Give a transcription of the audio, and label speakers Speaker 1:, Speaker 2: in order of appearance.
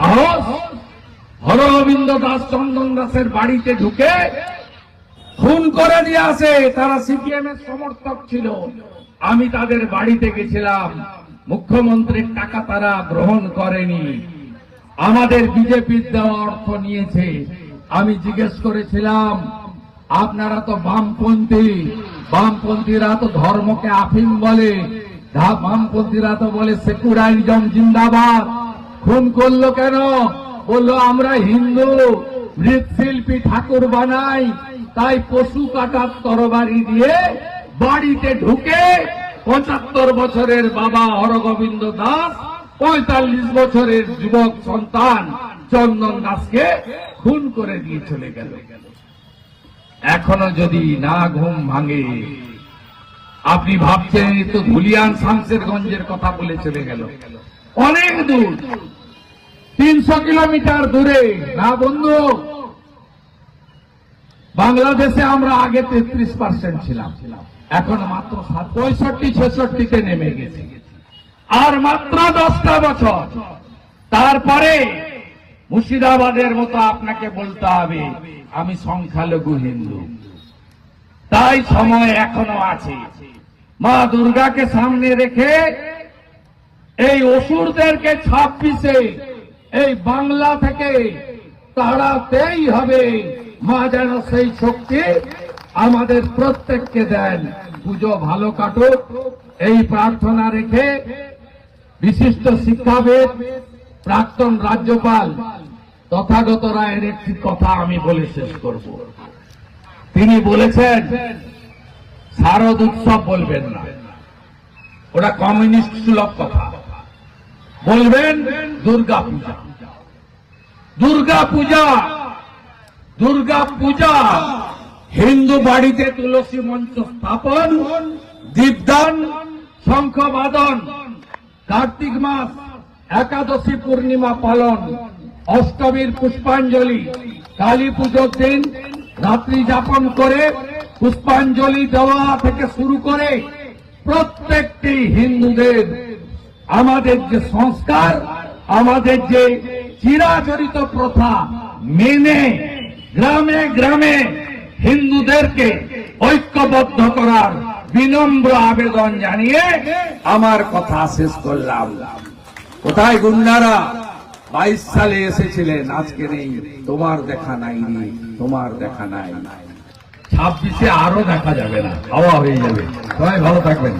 Speaker 1: সাহস হরগোবিন্দ দাস চন্দন দাসের বাড়িতে ঢুকে খুন করে দিয়ে আসে। তারা সিপিএম এর সমর্থক ছিল। আমি তাদের বাড়িতে গেছিলাম। মুখ্যমন্ত্রীর টাকা তারা গ্রহণ করেনি। আমাদের বিজেপির দেওয়া অর্থ নিয়েছে। আমি জিজ্ঞেস করেছিলাম, আপনারা তো বামপন্থী। বামপন্থীরা তো ধর্মকে আফিম বলে। বামপন্থীরা তো বলে সেকুলারিজম জিন্দাবাদ। খুন করল কেন? বলল, আমরা হিন্দু, মৃৎশিল্পী ঠাকুর বানাই, তাই পশু কাটার তরবারি দিয়ে বাড়িতে ঢুকে পঁচাত্তর বছরের বাবা হরগোবিন্দ দাস, পঁয়তাল্লিশ বছরের যুবক সন্তান চন্দন দাসকে খুন করে দিয়ে চলে গেল। এখনও যদি না ঘুম ভাঙে, আপনি ভাবছেন তো ধুলিয়ান শামসেরগঞ্জের কথা বলে চলে গেল। অনেক দূর। তিনশো কিলোমিটার দূরে। না বন্ধু, বাংলাদেশে আমরা আগে তেত্রিশ পার্সেন্ট ছিলাম। এখন মাত্র পঁয়ষট্টি ছেষট্টিতে নেমে গেছি। আর মাত্র দশটা বছর। তারপরে মুর্শিদাবাদের মতো আপনাকে বলতে হবে, আমি সংখ্যালঘু হিন্দু। তাই সময় এখনও আছে। মা দুর্গাকে সামনে রেখে এই অসুরদেরকে ছাব্বিশে এই বাংলা থেকে তাড়াতেই হবে। মা যেন সেই শক্তি আমাদের প্রত্যেককে দেন। পুজো ভালো কাটুক। এই প্রার্থনা রেখে বিশিষ্ট শিক্ষাবিদ, প্রাক্তন রাজ্যপাল, তথাগত রায়ের একটি কথা আমি বলে শেষ করব। তিনি বলেছেন, শারদ উৎসব বলবেন না। ওটা কমিউনিস্ট সুলভ কথা। বলবেন দুর্গা পূজা। দুর্গা পূজা দুর্গা পূজা। হিন্দু বাড়িতে তুলসী মঞ্চ স্থাপন, দীপদান শঙ্খ বাদন কার্তিক মাস, একাদশী পূর্ণিমা পালন, অষ্টমীর পুষ্পাঞ্জলি, কালী পুজোর দিন রাত্রি যাপন করে পুষ্পাঞ্জলি দেওয়া থেকে শুরু করে প্রত্যেকটি হিন্দুদের আমাদের যে সংস্কার, আমাদের যে চিরাচরিত প্রথা মেনে গ্রামে গ্রামে হিন্দুদেরকে ঐক্যবদ্ধ করার বিনম্র আবেদন জানিয়ে আমার কথা শেষ করলাম। কোথায় গুন্ডারা? বাইশ সালে এসেছিলেন, আজকে নেই। তোমার দেখা নাই তোমার দেখা নাই। ছাব্বিশে আরও দেখা যাবে না, হাওয়া হয়ে যাবে। সবাই ভালো থাকবেন।